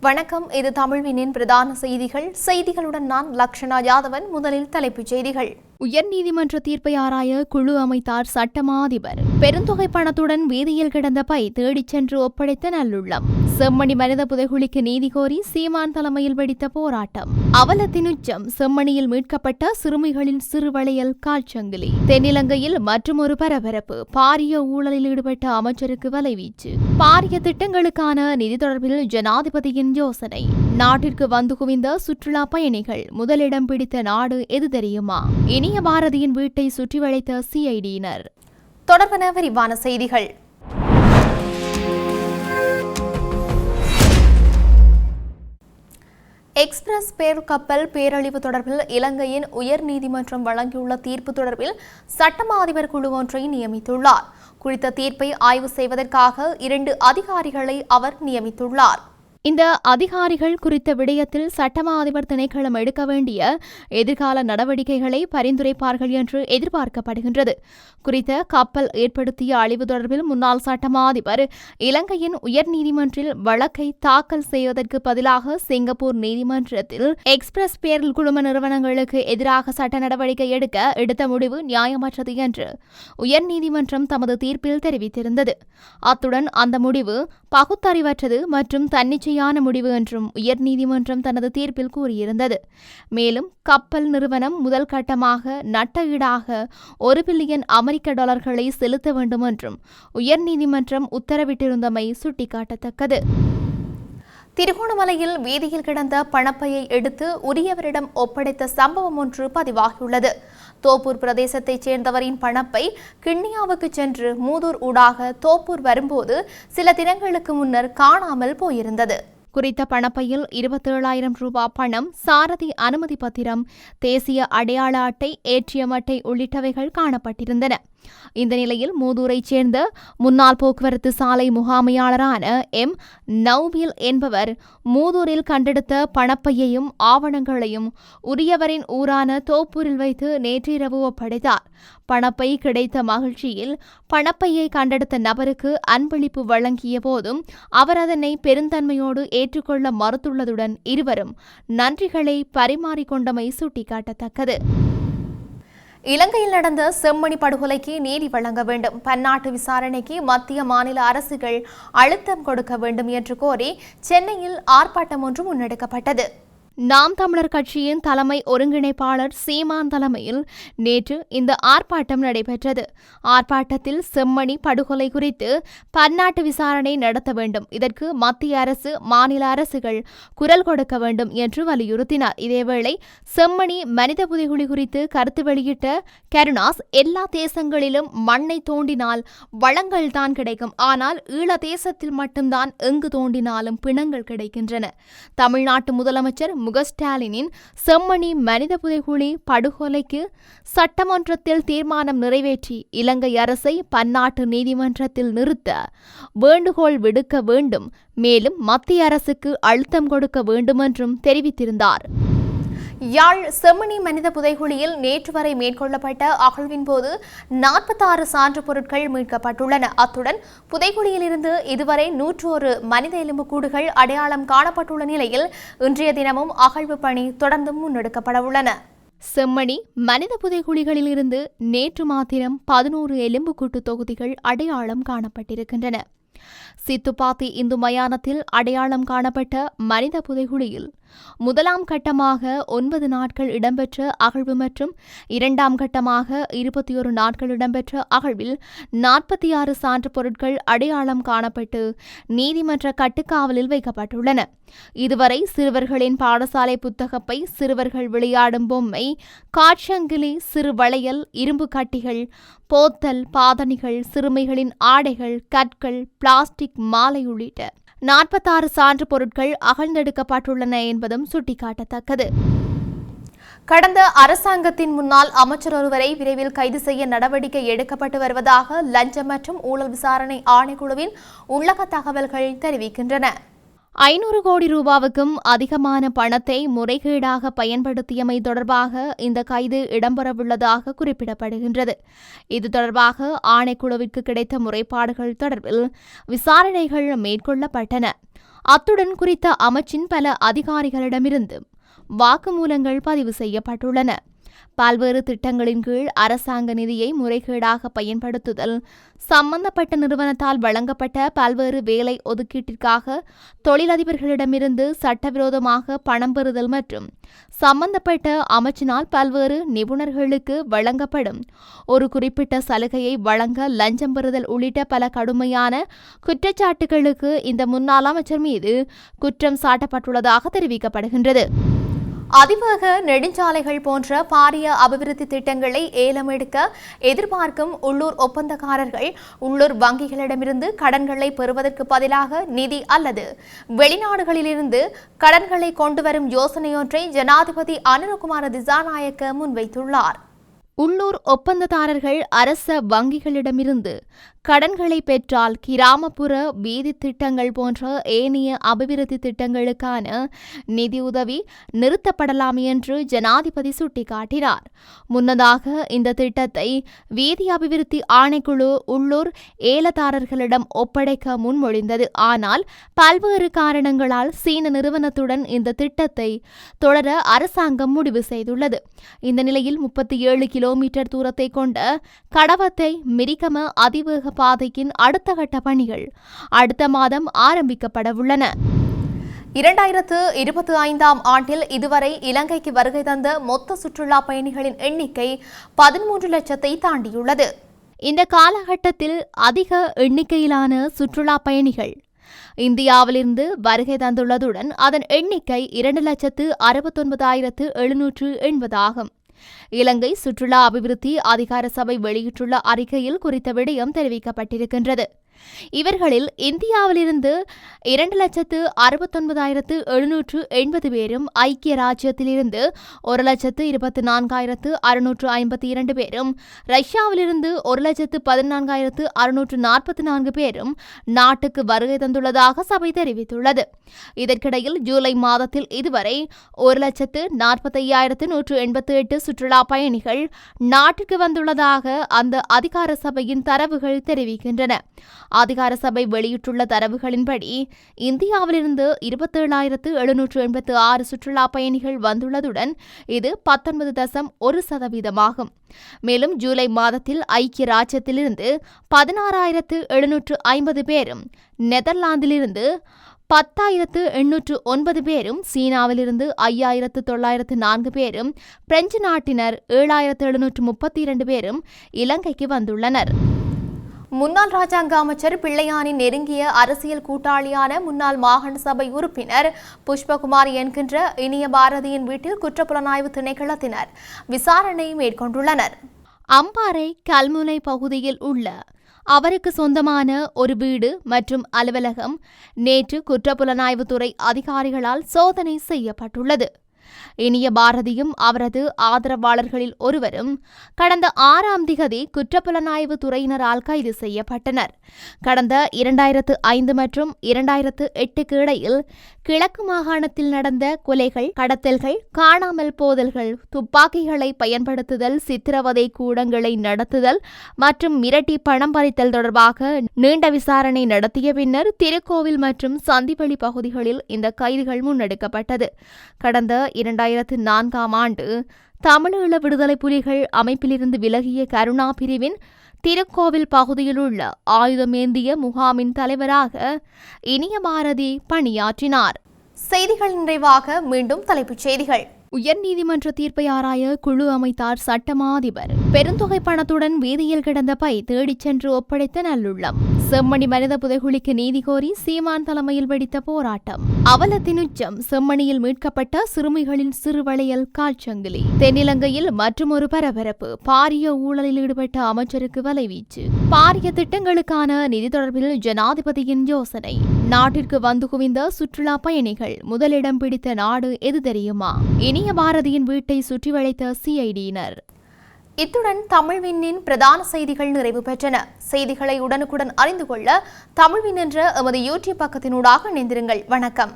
வணக்கம். இது தமிழ்வினின் பிரதான செய்திகள். செய்திகளுடன் நான் லக்ஷனா யாதவன். முதலில் தலைப்புச் செய்திகள். உயர்நீதிமன்ற தீர்ப்பை ஆராய குழு அமைத்தார் சட்டமா அதிபர் பெருந்தொகை பணத்துடன் வீதியில் கிடந்த பை தேடிச் சென்று ஒப்படைத்த நல்லுள்ளம். செம்மணி மனித புதைகுழிக்கு நீதி கோரி சீமான் தலைமையில் வெடித்த போராட்டம். அவலத்தின் உச்சம் செம்மணியில் மீட்கப்பட்ட சிறுமிகளின் சிறுவளையல் கால்சங்கிலி. தென்னிலங்கையில் மற்றுமொரு பரபரப்பு. பாரிய ஊழலில் ஈடுபட்ட அமைச்சருக்கு வலைவீச்சு. பாரிய திட்டங்களுக்கான நிதி தொடர்பில் ஜனாதிபதியின் யோசனை. நாட்டிற்கு வந்து குவிந்த சுற்றுலா பயணிகள் முதலிடம் பிடித்த நாடு எது தெரியுமா? இனிய பாரதியின் வீட்டை சுற்றி வளைத்த சிஐடியினர் தொடர்பன விரிவான செய்திகள். எக்ஸ்பிரஸ் பேர் கப்பல் பேரழிவு தொடர்பில் இலங்கையின் உயர் நீதிமன்றம் வழங்கியுள்ள தீர்ப்பு தொடர்பில் சட்டமா அதிபர் குழு ஒன்றை நியமித்துள்ளார். குறித்த தீர்ப்பை ஆய்வு செய்வதற்காக இரண்டு அதிகாரிகளை அவர் நியமித்துள்ளார். இந்த அதிகாரிகள் குறித்த விடயத்தில் சட்டமா அதிபர் திணைக்களம் எடுக்க வேண்டிய எதிர்கால நடவடிக்கைகளை பரிந்துரைப்பார்கள் என்று எதிர்பார்க்கப்படுகின்றது. குறித்த கப்பல் ஏற்படுத்திய அழிவு தொடர்பில் முன்னாள் சட்டமா அதிபர் இலங்கையின் உயர்நீதிமன்றில் வழக்கை தாக்கல் செய்வதற்கு பதிலாக சிங்கப்பூர் நீதிமன்றத்தில் எக்ஸ்பிரஸ் பேரல் குழும நிறுவனங்களுக்கு எதிராக சட்ட நடவடிக்கை எடுக்க எடுத்த முடிவு நியாயமற்றது என்று உயர்நீதிமன்றம் தமது தீர்ப்பில் தெரிவித்திருந்தது. அத்துடன் அந்த முடிவு பகுத்தறிவற்றது மற்றும் தன்னிச்சை சரியான முடிவு என்றும் உயர்நீதிமன்றம் தனது தீர்ப்பில் கூறியிருந்தது. மேலும் கப்பல் நிறுவனம் முதல் கட்டமாக நட்ட ஈடாக ஒரு பில்லியன் அமெரிக்க டாலர்களை செலுத்த வேண்டும் என்றும் உயர்நீதிமன்றம் உத்தரவிட்டிருந்தமை சுட்டிக்காட்டத்தக்கது. திருகோணமலையில் வீதியில் கிடந்த பணப்பையை எடுத்து உரியவரிடம் ஒப்படைத்த சம்பவம் ஒன்று பதிவாகியுள்ளது. தோப்பூர் பிரதேசத்தைச் சேர்ந்தவரின் பணப்பை கிண்ணியாவுக்கு சென்று மூதூர் ஊடாக தோப்பூர் வரும்போது சில தினங்களுக்கு முன்னர் காணாமல் போயிருந்தது. குறித்த பணப்பையில் இருபத்தேழாயிரம் ரூபாய் பணம் சாரதி அனுமதி பத்திரம் தேசிய அடையாள அட்டை ஏற்றியம் அட்டை உள்ளிட்டவைகள் காணப்பட்டிருந்தன. இந்த நிலையில் மூதூரைச் சேர்ந்த முன்னாள் போக்குவரத்து சாலை முகாமையாளரான எம். நவ்பில் என்பவர் மூதூரில் கண்டெடுத்த பணப்பையையும் ஆவணங்களையும் உரியவரின் ஊரான தோப்பூரில் வைத்து நேற்றிரவு ஒப்படைத்தார். பணப்பை கிடைத்த மகிழ்ச்சியில் பணப்பையை கண்டெடுத்த நபருக்கு அன்பளிப்பு வழங்கிய போதும் அவர் அதனை பெருந்தன்மையோடு ஏற்றுக்கொள்ள மறுத்துள்ளதுடன் இருவரும் நன்றிகளை பரிமாறிக்கொண்டமை சுட்டிக்காட்டத்தக்கது. இலங்கையில் நடந்த செம்மணி படுகொலைக்கு நீதி வழங்க வேண்டும். பன்னாட்டு விசாரணைக்கு மத்திய மாநில அரசுகள் அழுத்தம் கொடுக்க வேண்டும் என்று கோரி சென்னையில் ஆர்ப்பாட்டம் ஒன்று முன்னெடுக்கப்பட்டது. நாம் தமிழர் கட்சியின் தலைமை ஒருங்கிணைப்பாளர் சீமான் தலைமையில் நேற்று இந்த ஆர்ப்பாட்டம் நடைபெற்றது. ஆர்ப்பாட்டத்தில் செம்மணி படுகொலை குறித்து பன்னாட்டு விசாரணை நடத்த வேண்டும். இதற்கு மத்திய அரசு மாநில அரசுகள் குரல் கொடுக்க வேண்டும் என்று வலியுறுத்தினார். இதேவேளை செம்மணி மனித புதைகுழி குறித்து கருத்து வெளியிட்ட கருணாஸ் எல்லா தேசங்களிலும் மண்ணை தோண்டினால் வளங்கள் தான் கிடைக்கும். ஆனால் ஈழ தேசத்தில் மட்டும்தான் எங்கு தோண்டினாலும் பிணங்கள் கிடைக்கின்றன. தமிழ்நாட்டு முதலமைச்சர் முக ஸ்டாலினின் செம்மணி மனித புதைகுழி படுகொலைக்கு சட்டமன்றத்தில் தீர்மானம் நிறைவேற்றி இலங்கை அரசை பன்னாட்டு நீதிமன்றத்தில் நிறுத்த வேண்டுகோள் விடுக்க வேண்டும். மேலும் மத்திய அரசுக்கு அழுத்தம் கொடுக்க வேண்டுமென்றும் தெரிவித்திருந்தார். யாழ் செம்மணி மனித புதைகுழியில் நேற்று வரை மேற்கொள்ளப்பட்ட அகழ்வின் போது நாற்பத்தாறு சான்று பொருட்கள் மீட்கப்பட்டுள்ளன. அத்துடன் புதைகுழியிலிருந்து இதுவரை நூற்று ஒரு மனித எலும்புக்கூடுகள் அடையாளம் காணப்பட்டுள்ள நிலையில் இன்றைய தினமும் அகழ்வு பணி தொடர்ந்து முன்னெடுக்கப்பட உள்ளன. செம்மணி மனித புதைகுழிகளில் இருந்து நேற்று மாத்திரம் பதினோரு எலும்புக்கூட்டு தொகுதிகள் அடையாளம் காணப்பட்டிருக்கின்றன. சித்துப்பாத்தி இந்து மயானத்தில் அடையாளம் காணப்பட்ட மனித புதைகுழியில் முதலாம் கட்டமாக ஒன்பது நாட்கள் இடம்பெற்ற அகழ்வு மற்றும் இரண்டாம் கட்டமாக இருபத்தி ஒரு நாட்கள் இடம்பெற்ற அகழ்வில் நாற்பத்தி ஆறு சான்று பொருட்கள் அடையாளம் காணப்பட்டு நீதிமன்ற கட்டுக்காவலில் வைக்கப்பட்டுள்ளன. இதுவரை சிறுவர்களின் பாடசாலை புத்தகப்பை சிறுவர்கள் விளையாடும் பொம்மை காட்சங்கிலி சிறு வளையல் இரும்பு கட்டிகள் போத்தல் பாதணிகள் சிறுமிகளின் ஆடைகள் கற்கள் பிளாஸ்டிக் மாலை உள்ளிட்ட நாற்பத்தாறு சான்று பொருட்கள் அகழ்ந்தெடுக்கப்பட்டுள்ளன என்பதும் சுட்டிக்காட்டத்தக்கது. கடந்த அரசாங்கத்தின் முன்னாள் அமைச்சர் ஒருவரை விரைவில் கைது செய்ய நடவடிக்கை எடுக்கப்பட்டு வருவதாக லஞ்சம் மற்றும் ஊழல் விசாரணை ஆணைக்குழுவின் உள்ளக தகவல்கள் தெரிவிக்கின்றன. ஐநூறு கோடி ரூபாவுக்கும் அதிகமான பணத்தை முறைகேடாக பயன்படுத்தியமை தொடர்பாக இந்த கைது இடம்பெறவுள்ளதாக குறிப்பிடப்படுகின்றது. இது தொடர்பாக ஆணைக்குழுவிற்கு கிடைத்த முறைப்பாடுகள் தொடர்பில் விசாரணைகள் மேற்கொள்ளப்பட்டன. அத்துடன் குறித்த அமைச்சின் பல அதிகாரிகளிடமிருந்து வாக்குமூலங்கள் பதிவு செய்யப்பட்டுள்ளன. பல்வேறு திட்டங்களின் கீழ் அரசாங்க நிதியை முறைகேடாக பயன்படுத்துதல் சம்பந்தப்பட்ட நிறுவனத்தால் வழங்கப்பட்ட பல்வேறு வேலை ஒதுக்கீட்டிற்காக தொழிலதிபர்களிடமிருந்து சட்டவிரோதமாக பணம் பெறுதல் மற்றும் சம்பந்தப்பட்ட அமைச்சினால் பல்வேறு நிபுணர்களுக்கு வழங்கப்படும். ஒரு குறிப்பிட்ட சலுகையை வழங்க லஞ்சம் பெறுதல் உள்ளிட்ட பல கடுமையான குற்றச்சாட்டுகளுக்கு இந்த முன்னாள் அமைச்சர் மீது குற்றம் சாட்டப்பட்டுள்ளதாக தெரிவிக்கப்படுகின்றது. அதிவேக நெடுஞ்சாலைகள் போன்ற பாரிய அபிவிருத்தி திட்டங்களை ஏலம் எடுக்க எதிர்பார்க்கும் உள்ளூர் ஒப்பந்தக்காரர்கள் உள்ளூர் வங்கிகளிடமிருந்து கடன்களை பெறுவதற்கு பதிலாக நிதி அல்லது வெளிநாடுகளிலிருந்து கடன்களை கொண்டுவரும் யோசனையொன்றை ஜனாதிபதி அனுரகுமார திசாநாயக்க முன்வைத்துள்ளார். உள்ளூர் ஒப்பந்ததாரர்கள் அரச வங்கிகளிடமிருந்து கடன்களை பெற்றால் கிராமப்புற வீதி திட்டங்கள் போன்ற ஏனைய அபிவிருத்தி திட்டங்களுக்கான நிதியுதவி நிறுத்தப்படலாம் என்று ஜனாதிபதி சுட்டிக்காட்டினார். முன்னதாக இந்த திட்டத்தை வீதி அபிவிருத்தி ஆணைக்குழு உள்ளூர் ஏலதாரர்களிடம் ஒப்படைக்க முன்மொழிந்தது. ஆனால் பல்வேறு காரணங்களால் சீன நிறுவனத்துடன் இந்த திட்டத்தை தொடர அரசாங்கம் முடிவு செய்துள்ளது. இந்த நிலையில் முப்பத்தி ஏழு கிலோமீட்டர் தூரத்தை கொண்ட கடவத்தை மிரிகம அதிவேக பாதையின் அடுத்த கட்ட பணிகள் அடுத்த மாதம் ஆரம்பிக்கப்படவுள்ளன. இரண்டாயிரத்து இருபத்தி ஐந்தாம் ஆண்டில் இதுவரை இலங்கைக்கு வருகை தந்த மொத்த சுற்றுலா பயணிகளின் எண்ணிக்கை பதிமூன்று லட்சத்தை தாண்டியுள்ளது. இந்த காலகட்டத்தில் அதிக எண்ணிக்கையிலான சுற்றுலா பயணிகள் இந்தியாவிலிருந்து வருகை தந்துள்ளதுடன் அதன் எண்ணிக்கை இரண்டு லட்சத்து அறுபத்தொன்பதாயிரத்து எழுநூற்று எண்பதாகும் இலங்கை சுற்றுலா அபிவிருத்தி அதிகார சபை வெளியிட்டுள்ள அறிக்கையில் குறித்த விடயம் தெரிவிக்கப்பட்டிருக்கின்றது. இவர்களில் இந்தியாவிலிருந்து இரண்டு லட்சத்து அறுபத்தொன்பதாயிரத்து எழுநூற்று எண்பது பேரும் ஐக்கிய ராஜ்யத்திலிருந்து ஒரு லட்சத்து இருபத்தி நான்காயிரத்து அறுநூற்று ஐம்பத்தி இரண்டு பேரும் ரஷ்யாவிலிருந்து ஒரு லட்சத்து பதினான்காயிரத்து அறுநூற்று நாற்பத்தி நான்கு பேரும் நாட்டுக்கு வருகை தந்துள்ளதாக சபை தெரிவித்துள்ளது. இதற்கிடையில் ஜூலை மாதத்தில் இதுவரை ஒரு லட்சத்து நாற்பத்தையாயிரத்து நூற்று எண்பத்தி எட்டு சுற்றுலா பயணிகள் நாட்டிற்கு வந்துள்ளதாக அந்த அதிகார சபையின் தரவுகள் தெரிவிக்கின்றன. அதிகார சபை வெளியிட்டுள்ள தரவுகளின்படி இந்தியாவிலிருந்து இருபத்தேழாயிரத்து எழுநூற்று எண்பத்து ஆறு சுற்றுலா பயணிகள் வந்துள்ளதுடன் இது பத்தொன்பது தசம் ஒரு சதவீதமாகும். மேலும் ஜூலை மாதத்தில் ஐக்கிய ராஜ்யத்திலிருந்து பதினாறாயிரத்து எழுநூற்று ஐம்பது பேரும் நெதர்லாந்திலிருந்து பத்தாயிரத்து எண்ணூற்று ஒன்பது பேரும் சீனாவிலிருந்து ஐயாயிரத்து தொள்ளாயிரத்து நான்கு பேரும் பிரெஞ்சு நாட்டினர் ஏழாயிரத்து எழுநூற்று முப்பத்தி இரண்டு பேரும் இலங்கைக்கு வந்துள்ளனர். முன்னாள் ராஜாங்க அமைச்சர் பிள்ளையானின் நெருங்கிய அரசியல் கூட்டாளியான முன்னாள் மாகாண சபை உறுப்பினர் புஷ்பகுமார் என்கின்ற இனிய பாரதியின் வீட்டில் குற்றப்புலனாய்வு திணைக்களத்தினர் விசாரணை மேற்கொண்டுள்ளனர். அம்பாறை கல்முனை பகுதியில் உள்ள அவருக்கு சொந்தமான ஒரு வீடு மற்றும் அலுவலகம் நேற்று குற்றப்புலனாய்வுத்துறை அதிகாரிகளால் சோதனை செய்யப்பட்டுள்ளது. இனிய பாரதியும் அவரது ஆதரவாளர்களில் ஒருவரும் கடந்த ஆறாம் திகதி குற்றப்புலனாய்வு துறையினரால் கைது செய்யப்பட்டனர். கடந்த இரண்டாயிரத்து ஐந்து மற்றும் இரண்டாயிரத்து எட்டுக்கு இடையில் கிழக்கு மாகாணத்தில் நடந்த கொலைகள் கடத்தல்கள் காணாமல் போதல்கள் துப்பாக்கிகளை பயன்படுத்துதல் சித்திரவதை கூடங்களை நடத்துதல் மற்றும் மிரட்டி பணம் பறித்தல் தொடர்பாக நீண்ட விசாரணை நடத்திய பின்னர் திருக்கோவில் மற்றும் சந்திவெளி பகுதிகளில் இந்த கைதுகள் முன்னெடுக்கப்பட்டது. கடந்த இரண்டாயிரத்து நான்காம் ஆண்டு தமிழீழ விடுதலை புலிகள் அமைப்பிலிருந்து விலகிய கருணா பிரிவின் திருக்கோவில் பகுதியில் உள்ள ஆயுதமேந்திய முகாமின் தலைவராக இனிய பாரதி பணியாற்றினார். செய்திகள் நிறைவாக மீண்டும் தலைப்புச் செய்திகள். உயர்நீதிமன்ற தீர்ப்பை ஆராய குழு அமைத்தார் சட்டமாதிபர். பெருந்தொகை பணத்துடன் வீதியில் கிடந்த பை தேடிச் சென்று ஒப்படைத்த நல்லுள்ளம். செம்மணி மனித புதைகுழிக்கு நீதி கோரி சீமான் தலைமையில் வெடித்த போராட்டம். அவலத்தின் உச்சம் செம்மணியில் மீட்கப்பட்ட சிறுமிகளின் சிறுவளையல் கால்சங்கிலி. தென்னிலங்கையில் மற்றொரு பரபரப்பு. பாரிய ஊழலில் ஈடுபட்ட அமைச்சருக்கு வலைவீச்சு. பாரிய திட்டங்களுக்கான நிதி தொடர்பில் ஜனாதிபதியின் யோசனை. நாட்டிற்கு வந்து குவிந்த சுற்றுலா பயணிகள் முதலிடம் பிடித்த நாடு எது தெரியுமா? இனிய பாரதியின் வீட்டை சுற்றி வளைத்த சிஐடியினர் இத்துடன் தமிழ்வினின் பிரதான செய்திகள் நிறைவு பெற்றன. செய்திகளை உடனுக்குடன் அறிந்து கொள்ள தமிழ்வின் என்ற எமது யூடியூப் பக்கத்தினூடாக இணைந்திருங்கள். வணக்கம்.